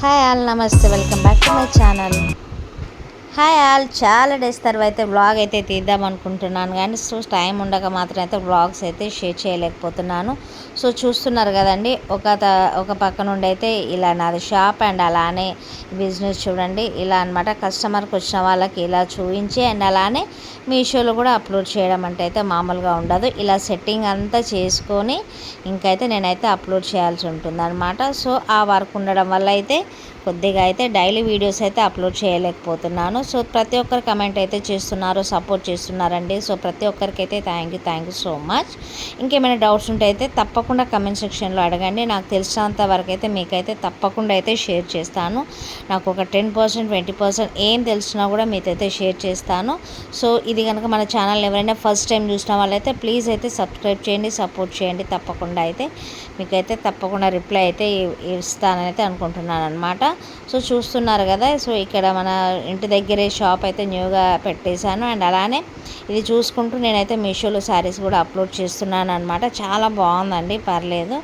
Hi all నమస్తే welcome back to my channel. Hi all చాలా days తర్వాత అయితే వ్లాగ్ అయితే తీద్దాం అనుకుంటున్నాను. కానీ సో టైం ఉండక మాత్రం అయితే వ్లాగ్స్ అయితే షేర్ చేయలేకపోతున్నాను. సో చూస్తున్నారు కదండి ఒక త- ఒక పక్క నుండి అయితే ఇలా నాది షాప్ అండ్ అలానే బిజినెస్ చూడండి ఇలా అన్నమాట. కస్టమర్కి వచ్చిన వాళ్ళకి ఇలా చూపించి అండ్ అలానే మీషోలో కూడా అప్లోడ్ చేయడం అంటే అయితే మామూలుగా ఉండదు. ఇలా సెట్టింగ్ అంతా చేసుకొని ఇంకైతే నేనైతే అప్లోడ్ చేయాల్సి ఉంటుంది అనమాట సో ఆ వర్క్ ఉండడం వల్ల అయితే కొద్దిగా అయితే డైలీ వీడియోస్ అయితే అప్లోడ్ చేయలేకపోతున్నాను. సో ప్రతి ఒక్కరు కమెంట్ అయితే చేస్తున్నారు సపోర్ట్ చేస్తున్నారండి. సో ప్రతి ఒక్కరికైతే thank you thank you so much. ఇంకేమైనా డౌట్స్ ఉంటే అయితే తప్పకుండా తప్పకుండా కమెంట్ సెక్షన్లో అడగండి. నాకు తెలిసినంత వరకు అయితే మీకైతే తప్పకుండా అయితే షేర్ చేస్తాను. నాకు ఒక టెన్ పర్సెంట్ ట్వంటీ పర్సెంట్ ఏం తెలిసినా కూడా మీతో అయితే షేర్ చేస్తాను. సో ఇది కనుక మన ఛానల్ ఎవరైనా ఫస్ట్ టైం చూసిన వాళ్ళైతే ప్లీజ్ అయితే సబ్స్క్రైబ్ చేయండి సపోర్ట్ చేయండి తప్పకుండా అయితే. మీకైతే తప్పకుండా రిప్లై అయితే ఇస్తానైతే ఇస్తానని అయితే అనుకుంటున్నాను అనమాట సో చూస్తున్నారు కదా సో ఇక్కడ మన ఇంటి దగ్గరే షాప్ అయితే న్యూగా పెట్టేశాను. అండ్ అలానే ఇది చూసుకుంటూ నేనైతే మీషోలో శారీస్ కూడా అప్లోడ్ చేస్తున్నాను అనమాట చాలా బాగుందండి. పర్లేదు.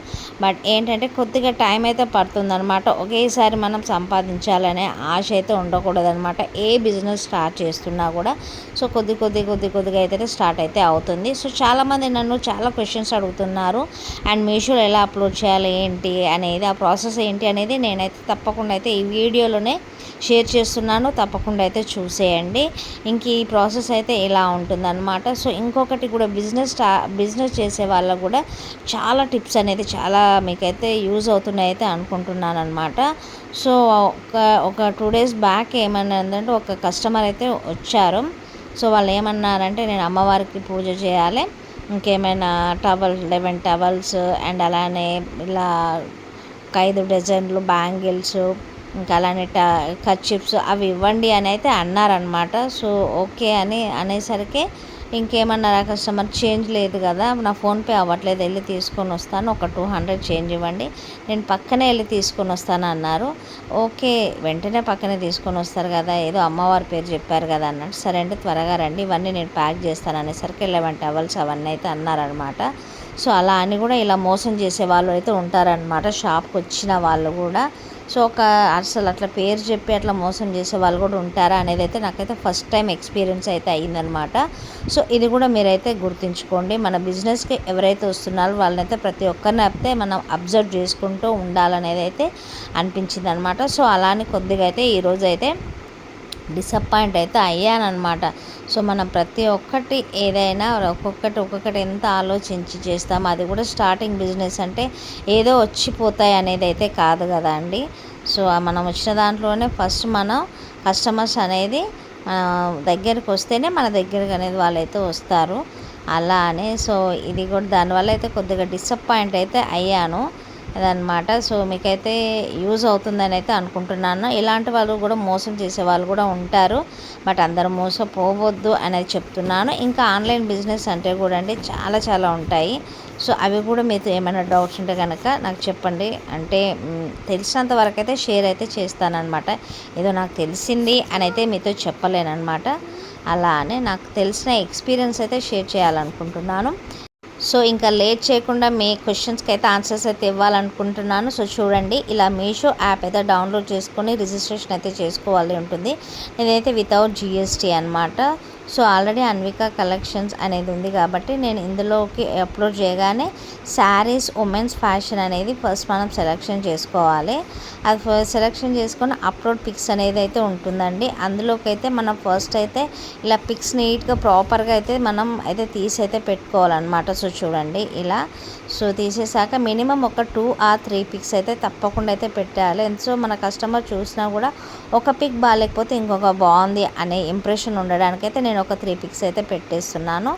బట్ ఏంటంటే కొద్దిగా టైం అయితే పడుతుందనమాట ఒకేసారి మనం సంపాదించాలనే ఆశ అయితే ఉండకూడదనమాట ఏ బిజినెస్ స్టార్ట్ చేస్తున్నా కూడా. సో కొద్ది కొద్ది కొద్ది కొద్దిగా అయితే స్టార్ట్ అయితే అవుతుంది. సో చాలామంది నన్ను చాలా క్వశ్చన్స్ అడుగుతున్నారు. అండ్ మీషోలో ఎలా అప్లోడ్ చేయాలి ఏంటి అనేది ఆ ప్రాసెస్ ఏంటి అనేది నేనైతే తప్పకుండా అయితే ఈ వీడియోలోనే షేర్ చేస్తున్నాను తప్పకుండా అయితే చూసేయండి. ఇంక ఈ ప్రాసెస్ అయితే ఇలా ఉంటుందన్నమాట. సో ఇంకొకటి కూడా బిజినెస్ స్టా బిజినెస్ చేసే వాళ్ళకు కూడా చాలా టిప్స్ అనేది చాలా మీకైతే యూజ్ అవుతున్నాయి అయితే అనుకుంటున్నాను అనమాట సో ఒక ఒక టూ డేస్ బ్యాక్ ఏమన్నదంటే ఒక కస్టమర్ అయితే వచ్చారు. సో వాళ్ళు ఏమన్నారంటే నేను అమ్మవారికి పూజ చేయాలి. ఇంకేమైనా టవల్ లెవెన్ టవల్స్ అండ్ అలానే ఇలా ఒక ఐదు డజన్లు బ్యాంగిల్స్ ఇంకా అలానే ట కర్చిప్స్ అవి ఇవ్వండి అని అయితే అన్నారనమాట సో ఓకే అని అనేసరికి ఇంకేమన్నారా కస్టమర్ చేంజ్ లేదు కదా నా ఫోన్పే అవ్వట్లేదు వెళ్ళి తీసుకొని వస్తాను ఒక టూ హండ్రెడ్ చేంజ్ ఇవ్వండి నేను పక్కనే వెళ్ళి తీసుకొని వస్తాను అన్నారు. ఓకే వెంటనే పక్కనే తీసుకొని వస్తారు కదా ఏదో అమ్మవారి పేరు చెప్పారు కదా అన్నట్టు. సరే అంటే త్వరగా రండి ఇవన్నీ నేను ప్యాక్ చేస్తాను అనేసరికి లెవెన్ టవల్స్ అవన్నీ అయితే అన్నారనమాట సో అలా అని కూడా ఇలా మోసం చేసే వాళ్ళు అయితే ఉంటారనమాట షాప్కి వచ్చిన వాళ్ళు కూడా. సో ఒక అసలు అట్లా పేరు చెప్పి అట్లా మోసం చేసే వాళ్ళు కూడా ఉంటారా అనేది అయితే నాకైతే ఫస్ట్ టైం ఎక్స్పీరియన్స్ అయితే అయ్యిందనమాట సో ఇది కూడా మీరైతే గుర్తుంచుకోండి. మన బిజినెస్కి ఎవరైతే వస్తున్నారో వాళ్ళనైతే ప్రతి ఒక్కరిని అయితే మనం అబ్జర్వ్ చేసుకుంటూ ఉండాలనేది అయితే అనిపించింది అనమాట సో అలానే కొద్దిగా అయితే ఈరోజు అయితే డిసప్పాయింట్ అయితే అయ్యానమాట సో మనం ప్రతి ఒక్కటి ఏదైనా ఒక్కొక్కటి ఒక్కొక్కటి ఎంత ఆలోచించి చేస్తాం అది కూడా స్టార్టింగ్ బిజినెస్ అంటే ఏదో వచ్చిపోతాయి అనేది అయితే కాదు కదా అండి. సో మనం వచ్చిన దాంట్లోనే ఫస్ట్ మనం కస్టమర్స్ అనేది దగ్గరికి వస్తేనే మన దగ్గరకు అనేది వాళ్ళైతే వస్తారు. అలా అని సో ఇది కూడా దానివల్ల అయితే కొద్దిగా డిసప్పాయింట్ అయితే అయ్యాను. అదనమాట సో మీకైతే యూజ్ అవుతుందని అయితే అనుకుంటున్నాను. ఇలాంటి వాళ్ళు కూడా మోసం చేసే వాళ్ళు కూడా ఉంటారు. బట్ అందరూ మోసపోవద్దు అనేది చెప్తున్నాను. ఇంకా ఆన్లైన్ బిజినెస్ అంటే కూడా అండి చాలా చాలా ఉంటాయి. సో అవి కూడా మీతో ఏమైనా డౌట్స్ ఉంటే కనుక నాకు చెప్పండి. అంటే తెలిసినంత వరకు అయితే షేర్ అయితే చేస్తానన్నమాట. ఏదో నాకు తెలిసింది అని అయితే మీతో చెప్పలేనమాట అలా అని నాకు తెలిసిన ఎక్స్పీరియన్స్ అయితే షేర్ చేయాలనుకుంటున్నాను. సో ఇంకా లేట్ చేయకుండా మీ క్వశ్చన్స్కి అయితే ఆన్సర్స్ అయితే ఇవ్వాలనుకుంటున్నాను. సో చూడండి ఇలా మీషో యాప్ అయితే డౌన్లోడ్ చేసుకొని రిజిస్ట్రేషన్ అయితే చేసుకోవాలి ఉంటుంది. నేనైతే వితౌట్ జిఎస్టీ అనమాట సో ఆల్రెడీ అన్విక కలెక్షన్స్ అనేది ఉంది కాబట్టి నేను ఇందులోకి అప్లోడ్ చేయగానే శారీస్ ఉమెన్స్ ఫ్యాషన్ అనేది ఫస్ట్ మనం సెలెక్షన్ చేసుకోవాలి. అది ఫస్ట్ సెలెక్షన్ చేసుకొని అప్లోడ్ పిక్స్ అనేది అయితే ఉంటుందండి. అందులోకి అయితే మనం ఫస్ట్ అయితే ఇలా పిక్స్ నీట్గా ప్రాపర్గా అయితే మనం అయితే తీసి అయితే పెట్టుకోవాలన్నమాట. సో చూడండి ఇలా సో తీసేసాక మినిమం ఒక టూ ఆర్ త్రీ పిక్స్ అయితే తప్పకుండా అయితే పెట్టాలి. సో మన కస్టమర్ చూసినా కూడా ఒక పిక్ బాగాలేకపోతే ఇంకొక బాగుంది అనే ఇంప్రెషన్ ఉండడానికి అయితే నేను ఒక త్రీ పిక్స్ అయితే పెట్టేస్తున్నాను.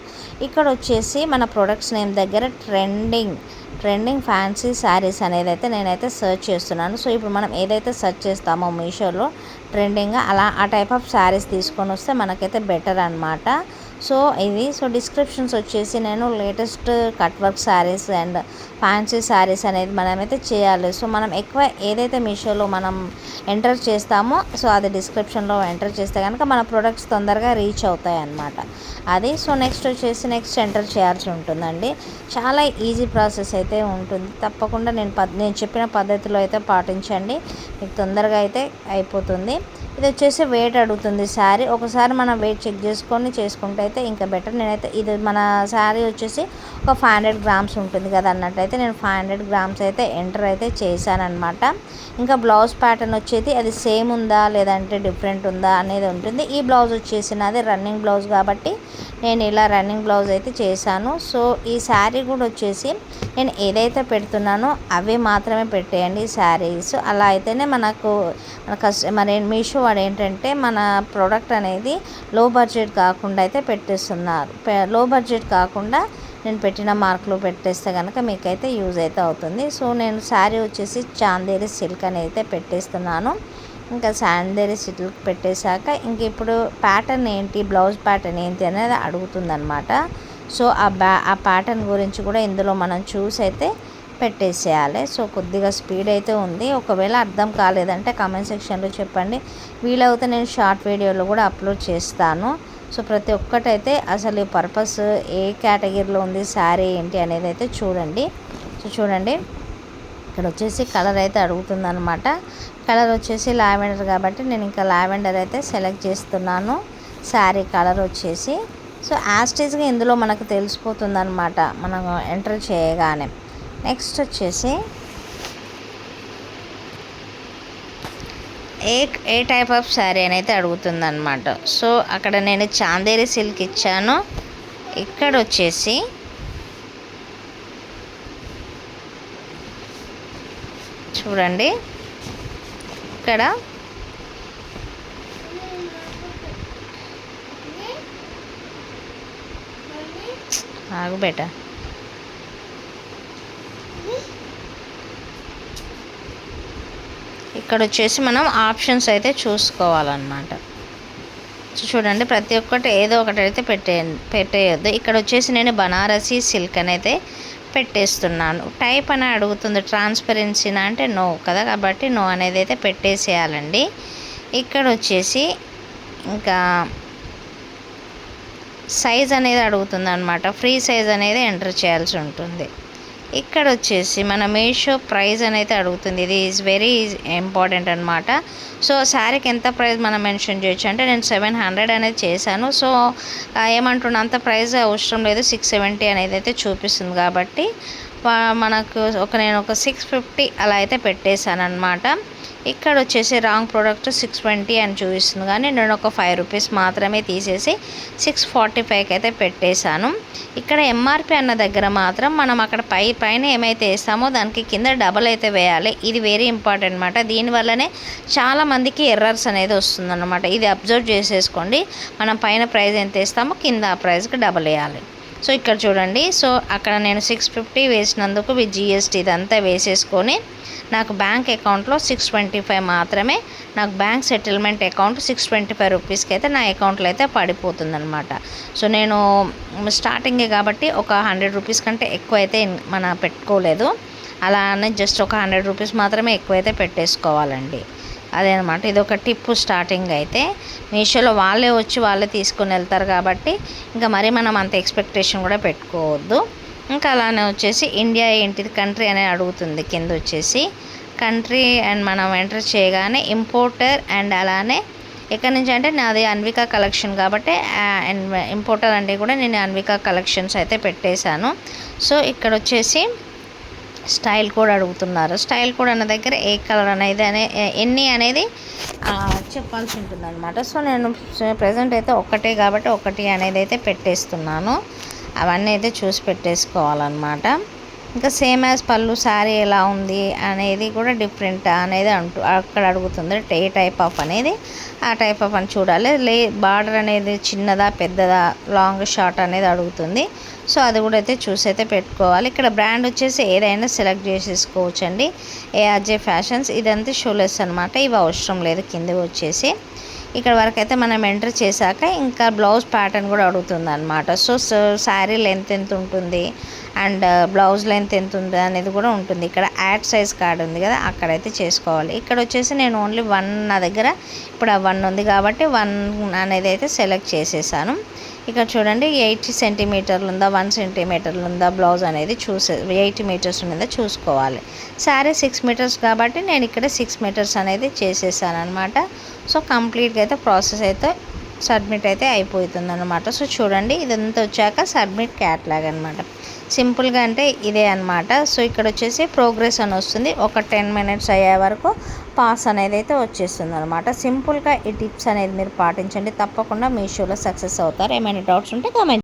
ఇక్కడ వచ్చేసి మన ప్రొడక్ట్స్ నేమ్ దగ్గర ట్రెండింగ్ ట్రెండింగ్ ఫ్యాన్సీ శారీస్ అనేది అయితే నేనైతే సెర్చ్ చేస్తున్నాను. సో ఇప్పుడు మనం ఏదైతే సెర్చ్ చేస్తామో మీషోలో ట్రెండింగ్గా అలా ఆ టైప్ ఆఫ్ శారీస్ తీసుకొని వస్తే మనకైతే బెటర్ అనమాట సో ఇది సో డిస్క్రిప్షన్స్ వచ్చేసి నేను latest cut work saris and fancy saris అనేది మనమైతే చేయాలి. సో మనం ఎక్కువ ఏదైతే మీషోలో మనం ఎంటర్ చేస్తామో సో అది డిస్క్రిప్షన్లో ఎంటర్ చేస్తే కనుక మన ప్రొడక్ట్స్ తొందరగా రీచ్ అవుతాయి అన్నమాట అది సో నెక్స్ట్ వచ్చేసి నెక్స్ట్ ఎంటర్ చేయాల్సి ఉంటుందండి. చాలా ఈజీ ప్రాసెస్ అయితే ఉంటుంది. తప్పకుండా నేను పద్ నేను చెప్పిన పద్ధతిలో అయితే పాటించండి. మీకు తొందరగా అయితే అయిపోతుంది. ఇది వచ్చేసి వెయిట్ అడుగుతుంది శారీ. ఒకసారి మనం వెయిట్ చెక్ చేసుకొని చేసుకుంటే అయితే ఇంకా బెటర్ నేనైతే ఇది మన శారీ వచ్చేసి ఒక ఫైవ్ హండ్రెడ్ గ్రామ్స్ ఉంటుంది కదా అన్నట్టయితే నేను ఫైవ్ హండ్రెడ్ గ్రామ్స్ అయితే ఎంటర్ అయితే చేశానమాట ఇంకా బ్లౌజ్ ప్యాటర్న్ వచ్చేది అది సేమ్ ఉందా లేదంటే డిఫరెంట్ ఉందా అనేది ఉంటుంది. ఈ బ్లౌజ్ వచ్చేసి నాది రన్నింగ్ బ్లౌజ్ కాబట్టి నేను ఇలా రన్నింగ్ బ్లౌజ్ అయితే చేశాను. సో ఈ శారీ కూడా వచ్చేసి నేను ఏదైతే పెడుతున్నానో అవి మాత్రమే పెట్టేయండి శారీస్ అలా అయితేనే మనకు మన కస్ట మీషో వాడు ఏంటంటే మన ప్రోడక్ట్ అనేది లో బడ్జెట్ కాకుండా అయితే పెట్టేస్తున్నారు. లో బడ్జెట్ కాకుండా నేను పెట్టిన మార్కులు పెట్టేస్తే కనుక మీకైతే యూజ్ అయితే అవుతుంది. సో నేను శారీ వచ్చేసి చాందేరి సిల్క్ అని అయితే పెట్టేస్తున్నాను. ఇంకా శాండరీ సిల్క్ పెట్టేశాక ఇంక ఇప్పుడు ప్యాటర్న్ ఏంటి బ్లౌజ్ ప్యాటర్న్ ఏంటి అనేది అడుగుతుందనమాట సో ఆ బ్యా ఆ ప్యాటర్న్ గురించి కూడా ఇందులో మనం చూసి అయితే పెట్టేసేయాలి. సో కొద్దిగా స్పీడ్ అయితే ఉంది. ఒకవేళ అర్థం కాలేదంటే కామెంట్ సెక్షన్లో చెప్పండి. వీలవుతే నేను షార్ట్ వీడియోలో కూడా అప్లోడ్ చేస్తాను. సో ప్రతి ఒక్కటైతే అసలు ఈ పర్పస్ ఏ కేటగిరీలో ఉంది శారీ ఏంటి అనేది అయితే చూడండి. సో చూడండి. ఇక్కడ వచ్చేసి కలర్ అయితే అడుగుతుందనమాట కలర్ వచ్చేసి లావెండర్ కాబట్టి నేను ఇంకా లావెండర్ అయితే సెలెక్ట్ చేస్తున్నాను. శారీ కలర్ వచ్చేసి. సో యాస్టేజ్గా ఇందులో మనకు తెలిసిపోతుంది అనమాట మనం ఎంటర్ చేయగానే. నెక్స్ట్ వచ్చేసి ఏ ఏ టైప్ ఆఫ్ శారీ అనేది అయితే అడుగుతుందన్నమాట. సో అక్కడ నేను చాందేరి సిల్క్ ఇచ్చాను. ఇక్కడ వచ్చేసి చూడండి. ఇక్కడ ఆగు బేట. ఇక్కడ వచ్చేసి మనం ఆప్షన్స్ అయితే చూసుకోవాలన్నమాట. చూడండి ప్రతి ఒక్కటి ఏదో ఒకటి అయితే పెట్టే పెట్టేయొద్దు. ఇక్కడ వచ్చేసి నేను బనారసి సిల్క్ అని అయితే పెట్టేస్తున్నాను. టైప్ అని అడుగుతుంది ట్రాన్స్పరెన్సీనా అంటే నో కదా కాబట్టి నో అనేది అయితే పెట్టేసేయాలండి. ఇక్కడ వచ్చేసి ఇంకా సైజ్ అనేది అడుగుతుంది అనమాట ఫ్రీ సైజ్ అనేది ఎంటర్ చేయాల్సి ఉంటుంది. ఇక్కడ వచ్చేసి మన మీషో ప్రైస్ అనేది అడుగుతుంది. ఇది ఈజ్ వెరీ ఇంపార్టెంట్ అనమాట సో శారీకి ఎంత ప్రైస్ మనం మెన్షన్ చేయొచ్చు? అంటే నేను సెవెన్ హండ్రెడ్ అనేది చేశాను. సో ఏమంటున్నా అంత ప్రైస్ అవసరం లేదు. సిక్స్ సెవెంటీ అనేది అయితే చూపిస్తుంది కాబట్టి మనకు ఒక నేను ఒక సిక్స్ ఫిఫ్టీ అలా అయితే పెట్టేశాను అనమాట ఇక్కడ వచ్చేసి రాంగ్ ప్రోడక్ట్ సిక్స్ ట్వంటీ అని చూపిస్తుంది. కానీ నేను ఒక ఫైవ్ రూపీస్ మాత్రమే తీసేసి సిక్స్ ఫార్టీ ఫైవ్కి అయితే పెట్టేశాను. ఇక్కడ ఎంఆర్పి అన్న దగ్గర మాత్రం మనం అక్కడ పై పైన ఏమైతే వేస్తామో దానికి కింద డబల్ అయితే వేయాలి. ఇది వెరీ ఇంపార్టెంట్ అనమాట దీనివల్లనే చాలామందికి ఎర్రర్స్ అనేది వస్తుందన్నమాట. ఇది అబ్జర్వ్ చేసేసుకోండి. మనం పైన ప్రైస్ ఎంత వేస్తామో కింద ఆ ప్రైస్కి డబల్ వేయాలి. సో ఇక్కడ చూడండి. సో అక్కడ నేను సిక్స్ ఫిఫ్టీ వేసినందుకు విత్ జిఎస్టీ ఇదంతా వేసేసుకొని నాకు బ్యాంక్ అకౌంట్లో సిక్స్ ట్వంటీ ఫైవ్ మాత్రమే నాకు bank settlement account six twenty five రూపీస్కి అయితే నా అకౌంట్లో అయితే పడిపోతుందనమాట సో నేను స్టార్టింగే కాబట్టి ఒక హండ్రెడ్ రూపీస్ కంటే ఎక్కువ అయితే మన పెట్టుకోలేదు. అలానే జస్ట్ ఒక హండ్రెడ్ రూపీస్ మాత్రమే ఎక్కువైతే పెట్టేసుకోవాలండి. అదే అనమాట ఇది ఒక టిప్ స్టార్టింగ్ అయితే. మీషోలో వాళ్ళే వచ్చి వాళ్ళే తీసుకుని వెళ్తారు కాబట్టి ఇంకా మరీ మనం అంత ఎక్స్పెక్టేషన్ కూడా పెట్టుకోవద్దు. ఇంకా అలానే వచ్చేసి ఇండియా ఏంటిది కంట్రీ అనేది అడుగుతుంది కింద వచ్చేసి. కంట్రీ అండ్ మనం ఎంటర్ చేయగానే ఇంపోర్టర్ అండ్ అలానే ఎక్కడి నుంచి అంటే నాది అన్విక కలెక్షన్ కాబట్టి ఇంపోర్టర్ అంటే కూడా నేను అన్విక కలెక్షన్స్ అయితే పెట్టేశాను. సో ఇక్కడ వచ్చేసి స్టైల్ కూడా అడుగుతున్నారు. స్టైల్ కూడా అన్న దగ్గర ఏ కలర్ అనేది అనే ఎన్ని అనేది చెప్పాల్సి ఉంటుంది అనమాట సో నేను ప్రజెంట్ అయితే ఒకటే కాబట్టి ఒకటి అనేది అయితే పెట్టేస్తున్నాను. అవన్నీ అయితే చూసి పెట్టేసుకోవాలన్నమాట. ఇంకా సేమ్ యాజ్ పళ్ళు శారీ ఎలా ఉంది అనేది కూడా డిఫరెంట్ అనేది అంటూ అక్కడ అడుగుతుంది ఏ టైప్ ఆఫ్ అనేది. ఆ టైప్ ఆఫ్ అని చూడాలి. లే బార్డర్ అనేది చిన్నదా పెద్దదా లాంగ్ షార్ట్ అనేది అడుగుతుంది. సో అది కూడా అయితే చూసి అయితే పెట్టుకోవాలి. ఇక్కడ బ్రాండ్ వచ్చేసి ఏదైనా సెలెక్ట్ చేసేసుకోవచ్చు అండి ఏఆర్జే ఫ్యాషన్స్. ఇదంతా షోలెస్ అనమాట ఇవి అవసరం లేదు. కింద వచ్చేసి. ఇక్కడ వరకు అయితే మనం ఎంటర్ చేశాక ఇంకా బ్లౌజ్ ప్యాటర్న్ కూడా అడుగుతుంది అనమాట సో శారీ లెంత్ ఎంత ఉంటుంది? అండ్ బ్లౌజ్ లెంత్ ఎంత ఉంది అనేది కూడా ఉంటుంది. ఇక్కడ యాడ్ సైజ్ కార్డ్ ఉంది కదా అక్కడైతే చేసుకోవాలి. ఇక్కడ వచ్చేసి నేను ఓన్లీ వన్ నా దగ్గర ఇప్పుడు ఆ వన్ ఉంది కాబట్టి వన్ అనేది అయితే సెలెక్ట్ చేసేసాను. ఇక్కడ చూడండి ఎయిటీ సెంటీమీటర్లు ఉందా వన్ సెంటీమీటర్లు ఉందా బ్లౌజ్ అనేది చూసే ఎయిటీ మీటర్స్ ఉందా చూసుకోవాలి. శారీ సిక్స్ మీటర్స్ కాబట్టి నేను ఇక్కడ సిక్స్ మీటర్స్ అనేది చేసేసాను అనమాట సో కంప్లీట్గా అయితే ప్రాసెస్ అయితే సబ్మిట్ అయితే అయిపోతుంది అనమాట సో చూడండి ఇదంతా వచ్చాక సబ్మిట్ క్యాట్లాగ్ అనమాట సింపుల్గా అంటే ఇదే అనమాట సో ఇక్కడ వచ్చేసి ప్రోగ్రెస్ అని వస్తుంది. ఒక టెన్ మినిట్స్ అయ్యే వరకు పాస్ అనేది అయితే వచ్చేస్తుంది అనమాట సింపుల్గా ఈ టిప్స్ అనేది మీరు పాటించండి. తప్పకుండా మీషోలో సక్సెస్ అవుతారు. ఏమైనా డౌట్స్ ఉంటే కామెంట్